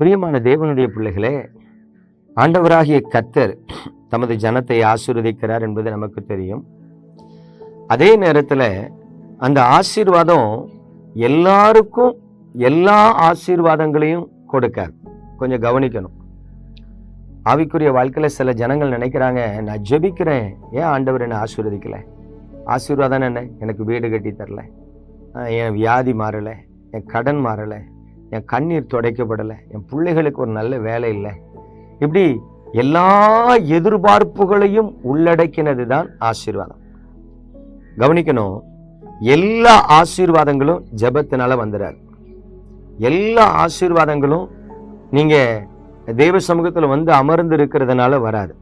பிரியமான தேவனுடைய பிள்ளைகளே ஆண்டவராகிய கத்தர் தமது ஜனத்தை ஆசீர்வதிக்கிறார் என்பது நமக்கு தெரியும். அதே நேரத்தில் அந்த ஆசீர்வாதம் எல்லாருக்கும் எல்லா ஆசீர்வாதங்களையும் கொடுக்கார். கொஞ்சம் கவனிக்கணும். ஆவிக்குரிய வாழ்க்கையில் சில ஜனங்கள் நினைக்கிறாங்க நான் ஜெபிக்கிறேன். ஏன் ஆண்டவர் என்னை ஆசீர்வதிக்கலை? ஆசீர்வாதம் என்ன? எனக்கு வீடு கட்டி தரல. என் வியாதி மாறலை. என் கடன் மாறலை. என் கண்ணீர் துடைக்கப்படலை. என் பிள்ளைகளுக்கு ஒரு நல்ல வேலை இல்லை. இப்படி எல்லா எதிர்பார்ப்புகளையும் உள்ளடக்கினது தான் ஆசீர்வாதம். கவனிக்கணும் எல்லா ஆசீர்வாதங்களும் ஜபத்தினால வந்துடாது எல்லா ஆசீர்வாதங்களும் நீங்கள் தெய்வ சமூகத்தில் வந்து அமர்ந்து இருக்கிறதுனால வராது.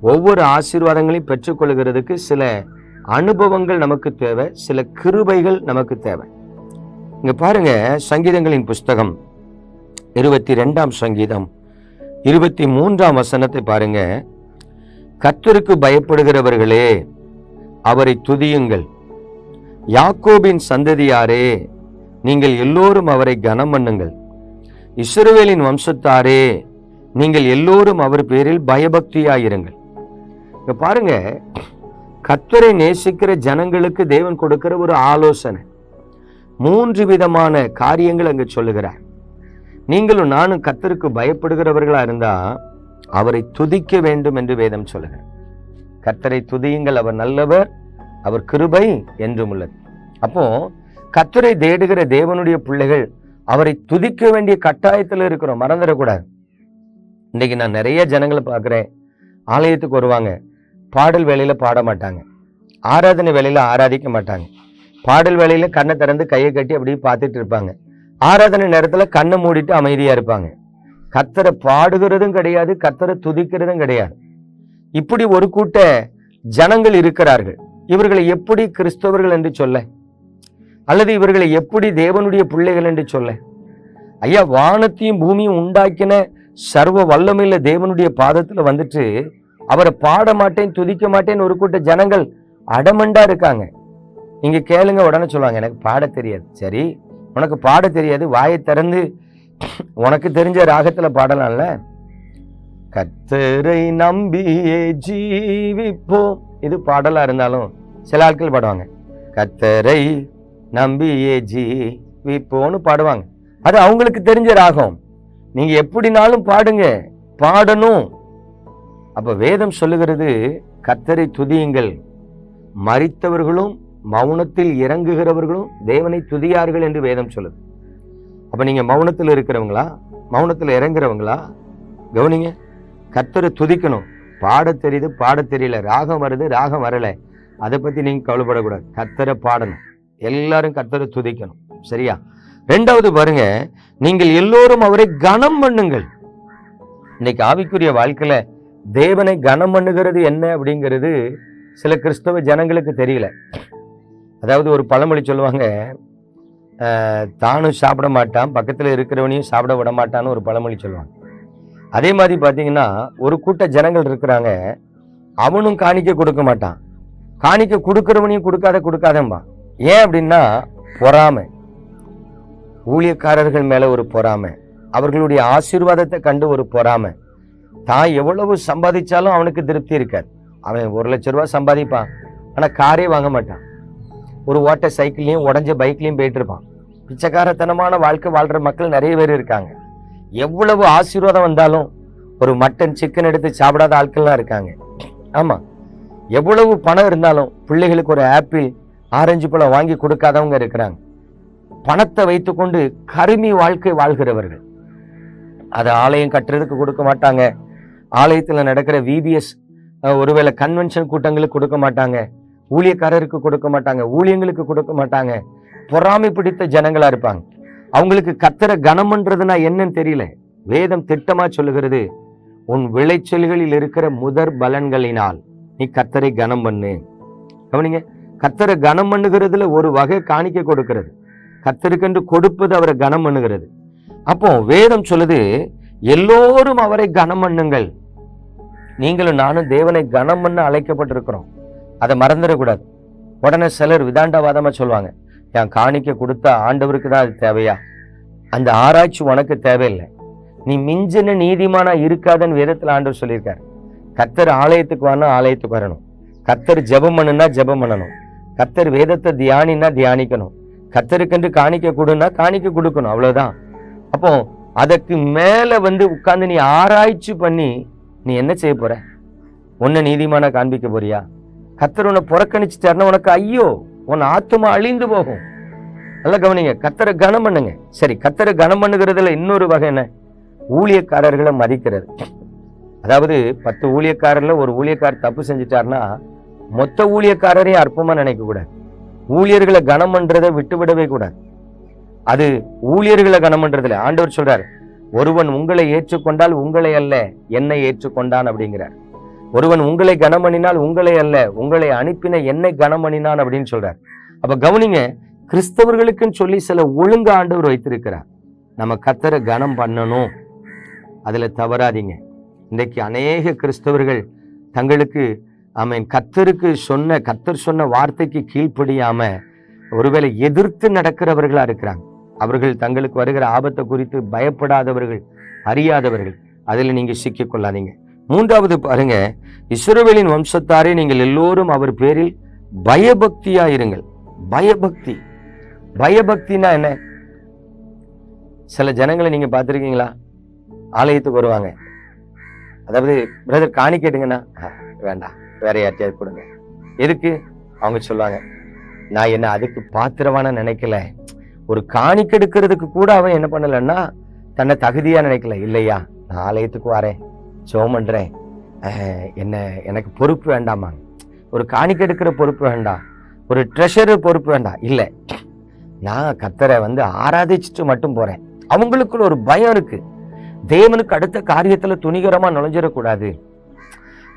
ஒவ்வொரு ஆசீர்வாதங்களையும் பெற்றுக்கொள்கிறதுக்கு சில அனுபவங்கள் நமக்கு தேவை சில கிருபைகள் நமக்கு தேவை. இங்க பாருங்க சங்கீதங்களின் புஸ்தகம். இருபத்தி ரெண்டாம் சங்கீதம். இருபத்தி மூன்றாம் வசனத்தை பாருங்க. கத்தருக்கு பயப்படுகிறவர்களே அவரை துதியுங்கள். யாக்கோபின் சந்ததியாரே நீங்கள் எல்லோரும் அவரை கனம் பண்ணுங்கள். இஸ்ரவேலின் வம்சத்தாரே நீங்கள் எல்லோரும் அவர் பேரில் பயபக்தியாயிருங்கள். இங்க பாருங்க கத்தரை நேசிக்கிற ஜனங்களுக்கு தேவன் கொடுக்கிற ஒரு ஆலோசனை. மூன்று விதமான காரியங்கள் அங்கு சொல்லுகிறார். நீங்களும் நானும் கத்தருக்கு பயப்படுகிறவர்களாக இருந்தால் அவரை துதிக்க வேண்டும் என்று வேதம் சொல்லுகிறார் கத்தரை துதியுங்கள் அவர் நல்லவர் அவர் கிருபை என்றும் உள்ளது. அப்போ கத்தரை தேடுகிற தேவனுடைய பிள்ளைகள் அவரை துதிக்க வேண்டிய கட்டாயத்தில் இருக்கிறோம் மறந்துடக்கூடாது. இன்னைக்கு நான் நிறைய ஜனங்களை பார்க்குறேன் ஆலயத்துக்கு வருவாங்க பாடல் வேலையில் பாட மாட்டாங்க ஆராதனை வேலையில் ஆராதிக்க மாட்டாங்க. பாடல் வேலையில கண்ணை திறந்து கையை கட்டி அப்படியே பார்த்துட்டு இருப்பாங்க. ஆராதனை நேரத்துல கண்ணை மூடிட்டு அமைதியா இருப்பாங்க. கத்தரை பாடுகிறதும் கிடையாது கத்தரை துதிக்கிறதும் கிடையாது. இப்படி ஒரு கூட்ட ஜனங்கள் இருக்கிறார்கள். இவர்களை எப்படி கிறிஸ்தவர்கள் என்று சொல்ல? அல்லது இவர்களை எப்படி தேவனுடைய பிள்ளைகள் என்று சொல்ல? ஐயா வானத்தையும் பூமியும் உண்டாக்கின சர்வ வல்லமையில தேவனுடைய பாதத்துல வந்துட்டு அவரை பாட மாட்டேன் துதிக்க மாட்டேன்னு ஒரு கூட்ட ஜனங்கள் அடமண்டா இருக்காங்க. இங்கே கேளுங்க உடனே சொல்லுவாங்க எனக்கு பாட தெரியாது. சரி உனக்கு பாட தெரியாது வாயை திறந்து உனக்கு தெரிஞ்ச ராகத்தில் பாடலாம்ல? கத்தரை நம்பியே ஜீவிப்போம். இது பாடலாக இருந்தாலும் சில ஆட்கள் பாடுவாங்க கத்தரை நம்பியே ஜீவிப்போன்னு பாடுவாங்க. அது அவங்களுக்கு தெரிஞ்ச ராகம். நீங்கள் எப்படினாலும் பாடுங்க பாடணும். அப்போ வேதம் சொல்லுகிறது கத்தரை துதியுங்கள் மறித்தவர்களும் மௌனத்தில் இறங்குகிறவர்களும் தேவனை துதியார்கள் என்று வேதம் சொல்லுது. அப்போ நீங்கள் மௌனத்தில் இருக்கிறவங்களா? மௌனத்தில் இறங்குறவங்களா? கவனிங்க கத்தரை துதிக்கணும். பாட தெரியுது பாட தெரியல. ராகம் வருது ராகம் வரலை. அதை பற்றி நீங்கள் கவலைப்படக்கூடாது. கத்தரை பாடணும். எல்லாரும் கத்தரை துதிக்கணும். சரியா? ரெண்டாவது பாருங்க நீங்கள் எல்லோரும் அவரை கனம் பண்ணுங்கள். இன்னைக்கு ஆவிக்குரிய வாழ்க்கையில் தேவனை கனம் பண்ணுகிறது என்ன அப்படிங்கிறது சில கிறிஸ்தவ ஜனங்களுக்கு தெரியல. அதாவது ஒரு பழமொழி சொல்லுவாங்க தானும் சாப்பிட மாட்டான் பக்கத்தில் இருக்கிறவனையும் சாப்பிட விட மாட்டான்னு ஒரு பழமொழி சொல்லுவாங்க. அதே மாதிரி பார்த்தீங்கன்னா ஒரு கூட்ட ஜனங்கள் இருக்கிறாங்க அவனும் காணிக்க கொடுக்க மாட்டான். காணிக்க கொடுக்குறவனையும் கொடுக்காத கொடுக்காதம்பா. ஏன் அப்படின்னா பொறாமை. ஊழியக்காரர்கள் மேலே ஒரு பொறாமை. அவர்களுடைய ஆசீர்வாதத்தை கண்டு ஒரு பொறாமை. தான் எவ்வளவு சம்பாதிச்சாலும் அவனுக்கு திருப்தி இருக்காது. அவன் ஒரு லட்ச ரூபா சம்பாதிப்பான் ஆனால் காரே வாங்க மாட்டான். ஒரு ஓட்ட சைக்கிள்லையும் உடஞ்ச பைக்லையும் போயிட்டு இருப்பான். பிச்சைக்காரத்தனமான வாழ்க்கை வாழ்கிற மக்கள் நிறைய பேர் இருக்காங்க. எவ்வளவு ஆசீர்வாதம் வந்தாலும் ஒரு மட்டன் சிக்கன் எடுத்து சாப்பிடாத ஆட்கள்லாம் இருக்காங்க. ஆமாம் எவ்வளவு பணம் இருந்தாலும் பிள்ளைகளுக்கு ஒரு ஆப்பிள் ஆரஞ்சு பழம் வாங்கி கொடுக்காதவங்க இருக்கிறாங்க. பணத்தை வைத்துக்கொண்டு கருமி வாழ்க்கை வாழ்கிறவர்கள். அதை ஆலயம் கட்டுறதுக்கு கொடுக்க மாட்டாங்க. ஆலயத்தில் நடக்கிற விபிஎஸ் ஒருவேளை கன்வென்ஷன் கூட்டங்களுக்கு கொடுக்க மாட்டாங்க. ஊழியக்காரருக்கு கொடுக்க மாட்டாங்க ஊழியங்களுக்கு கொடுக்க மாட்டாங்க. பொறாமை பிடித்த ஜனங்களா இருப்பாங்க. அவங்களுக்கு கத்தரை கனம்ன்றதுனா என்னன்னு தெரியல. வேதம் திட்டமா சொல்லுகிறது உன் விளைச்சல்களில் இருக்கிற முதற் பலன்களினால் நீ கத்தரை கனம் பண்ணு. கவனிங்க கத்தரை கனம் பண்ணுகிறதுல ஒரு வகை காணிக்க கொடுக்கிறது. கத்தருக்கென்று கொடுப்பது அவரை கனம் பண்ணுகிறது. அப்போ வேதம் சொல்லுது எல்லோரும் அவரை கனம் பண்ணுங்கள். நீங்களும் நானும் தேவனை கனம் பண்ண அழைக்கப்பட்டிருக்கிறோம். அதை மறந்துடக்கூடாது. உடனே சிலர் விதாண்டவாதமாக சொல்லுவாங்க என் காணிக்க கொடுத்தா ஆண்டவருக்கு தான் அது தேவையா? அந்த ஆராய்ச்சி உனக்கு தேவையில்லை. நீ மிஞ்சின நீதிமானா இருக்காதுன்னு வேதத்தில் ஆண்டவர் சொல்லியிருக்காரு. கத்தர் ஆலயத்துக்கு வரணும் ஆலயத்துக்கு வரணும். கத்தர் ஜெபம் பண்ணுனா ஜெபம் பண்ணணும். கத்தர் வேதத்தை தியானினா தியானிக்கணும். கத்தருக்கென்று காணிக்க கொடுன்னா காணிக்க கொடுக்கணும் அவ்வளோதான் அப்போ அதற்கு மேலே வந்து உட்காந்து நீ ஆராய்ச்சி பண்ணி நீ என்ன செய்ய போற? ஒன்று நீதிமான காண்பிக்க போறியா? கத்தர் உன்னை புறக்கணிச்சிட்டாருன்னா உனக்கு ஐயோ உன் ஆத்துமா அழிந்து போகும். நல்லா கவனிங்க கத்தரை கனம் பண்ணுங்க. சரி கத்தரை கனம் பண்ணுகிறதுல இன்னொரு வகை என்ன? ஊழியக்காரர்களை மதிக்கிறது. அதாவது பத்து ஊழியக்காரர்ல ஒரு ஊழியக்காரர் தப்பு செஞ்சிட்டாருன்னா மொத்த ஊழியக்காரரையும் அற்பமாக நினைக்க கூடாது ஊழியர்களை கனம் பண்றதை விட்டு விடவே கூடாது. அது ஊழியர்களை கனம் பண்றதுல ஆண்டவர் சொல்றார் ஒருவன் உங்களை ஏற்றுக்கொண்டால் உங்களை அல்ல என்னை ஏற்றுக்கொண்டான் அப்படிங்கிறார். ஒருவன் உங்களை கனம் உங்களை அல்ல உங்களை அனுப்பின என்னை கனம் அப்படின்னு சொல்றார். அப்ப கவனிங்க கிறிஸ்தவர்களுக்குன்னு சொல்லி சில ஒழுங்கு ஆண்டவர் வைத்திருக்கிறார். நம்ம கத்தரை கனம் பண்ணணும். அதுல தவறாதீங்க. இன்றைக்கு அநேக கிறிஸ்தவர்கள் தங்களுக்கு ஆமென் கத்தருக்கு சொன்ன கத்தர் சொன்ன வார்த்தைக்கு கீழ்ப்படியாம ஒருவேளை எதிர்த்து நடக்கிறவர்களா இருக்கிறாங்க. அவர்கள் தங்களுக்கு வருகிற ஆபத்தை குறித்து பயப்படாதவர்கள் அறியாதவர்கள். அதில் நீங்கள் சிக்கிக்கொள்ளாதீங்க மூன்றாவது பாருங்க இஸ்ரோவேலின் வம்சத்தாரே நீங்கள் எல்லோரும் அவர் பேரில் பயபக்தியா இருங்கள். பயபக்தி. பயபக்தினா என்ன? சில ஜனங்களை நீங்க பார்த்துருக்கீங்களா? ஆலயத்துக்கு வருவாங்க. அதாவது பிரதர் காணி கேட்டுங்கன்னா வேண்டாம் வேற யார்ட்டையாவது கொடுங்க. எதுக்கு? அவங்க சொல்லுவாங்க நான் என்ன அதுக்கு பாத்திரவான நினைக்கல. ஒரு காணிக்கெடுக்கிறதுக்கு கூட அவன் என்ன பண்ணலன்னா தன்னை தகுதியா நினைக்கல. இல்லையா நான் ஆலயத்துக்கு வரேன். ஜெபம் பண்ணுறேன் என்ன எனக்கு பொறுப்பு வேண்டாமா? ஒரு காணிக்க எடுக்கிற பொறுப்பு வேண்டாம் ஒரு ட்ரெஷர் பொறுப்பு வேண்டாம் இல்லை. நான் கத்தரை வந்து ஆராதிச்சுட்டு மட்டும் போகிறேன் அவங்களுக்குள்ள ஒரு பயம் இருக்குது தேவனுக்கு அடுத்த காரியத்தில் துணிகரமாக நுழைஞ்சிடக்கூடாது.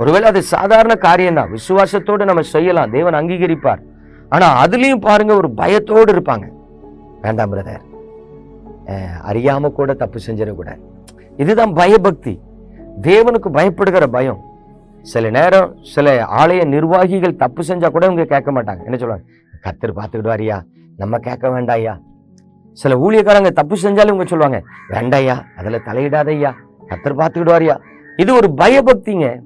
ஒருவேளை அது சாதாரண காரியம் தான் விசுவாசத்தோடு நம்ம செய்யலாம். தேவன் அங்கீகரிப்பார். ஆனால் அதுலேயும் பாருங்க ஒரு பயத்தோடு இருப்பாங்க. வேண்டாம் பிரதர் அறியாமல் கூட தப்பு செஞ்சிடக்கூடாது. இதுதான் பயபக்தி. தேவனுக்கு பயப்படுகிற பயம். சில நேரம் சில ஆலய நிர்வாகிகள் தப்பு செஞ்சால் கூட இவங்க கேட்க மாட்டாங்க. என்ன சொல்லுவாங்க கத்தர் பார்த்துக்கிடுவாரியா நம்ம கேட்க வேண்டாயா சில ஊழியக்காரங்க தப்பு செஞ்சாலும் இவங்க சொல்லுவாங்க வேண்டாயா அதுல தலையிடாதையா கத்தர் பார்த்துக்கிடுவாரியா இது ஒரு பயபக்திங்க.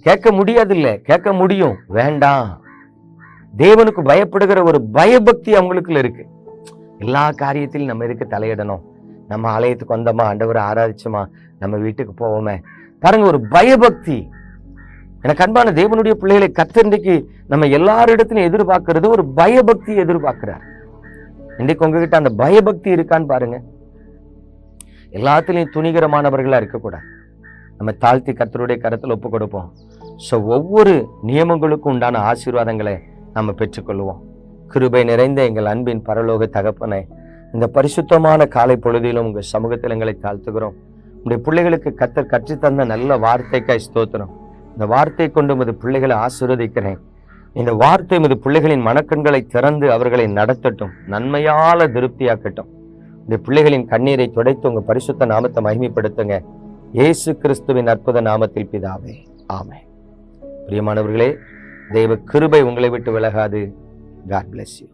கேட்க முடியாது இல்லை கேட்க முடியும். வேண்டாம். தேவனுக்கு பயப்படுகிற ஒரு பயபக்தி அவங்களுக்குள்ள இருக்கு. எல்லா காரியத்திலும் நம்ம இருக்க தலையிடணும்? நம்ம ஆலயத்துக்கு வந்தோமா? ஆண்டவரை ஆராதிச்சோமா? நம்ம வீட்டுக்கு போவோமே? பாருங்க ஒரு பயபக்தி. எனக்கு அன்பான தேவனுடைய பிள்ளைகளை கத்தன்றைக்கு நம்ம எல்லாரிடத்திலும் எதிர்பார்க்கறது ஒரு பயபக்தி எதிர்பார்க்கிறார். இன்றைக்கு உங்ககிட்ட அந்த பயபக்தி இருக்கான்னு பாருங்க. எல்லாத்துலேயும் துணிகரமானவர்களா இருக்கக்கூடாது. நம்ம தாழ்த்தி கத்தருடைய கரத்தில் ஒப்பு கொடுப்போம். ஸோ ஒவ்வொரு நியமங்களுக்கும் உண்டான ஆசீர்வாதங்களை நம்ம பெற்றுக்கொள்வோம். கிருபை நிறைந்த எங்கள் அன்பின் பரலோக தகப்பனை இந்த பரிசுத்தமான காலை பொழுதிலும் உங்கள் சமூகத்தில் எங்களை தாழ்த்துகிறோம். உங்களுடைய பிள்ளைகளுக்கு கத்தர் கற்றுத்தந்த நல்ல வார்த்தைக்காய் ஸ்தோத்திரம். இந்த வார்த்தை கொண்டு உமது பிள்ளைகளை ஆசீர்வதிக்கிறேன். இந்த வார்த்தை உமது பிள்ளைகளின் மனக்கண்களை திறந்து அவர்களை நடத்தட்டும். நன்மையால திருப்தியாக்கட்டும். இந்த பிள்ளைகளின் கண்ணீரை துடைத்து உங்கள் பரிசுத்த நாமத்தை மகிமைப்படுத்துங்க. இயேசு கிறிஸ்துவின் அற்புத நாமத்தில் பிதாவே. ஆமே பிரியமானவர்களே தெய்வ கிருபை உங்களை விட்டு விலகாது. God bless you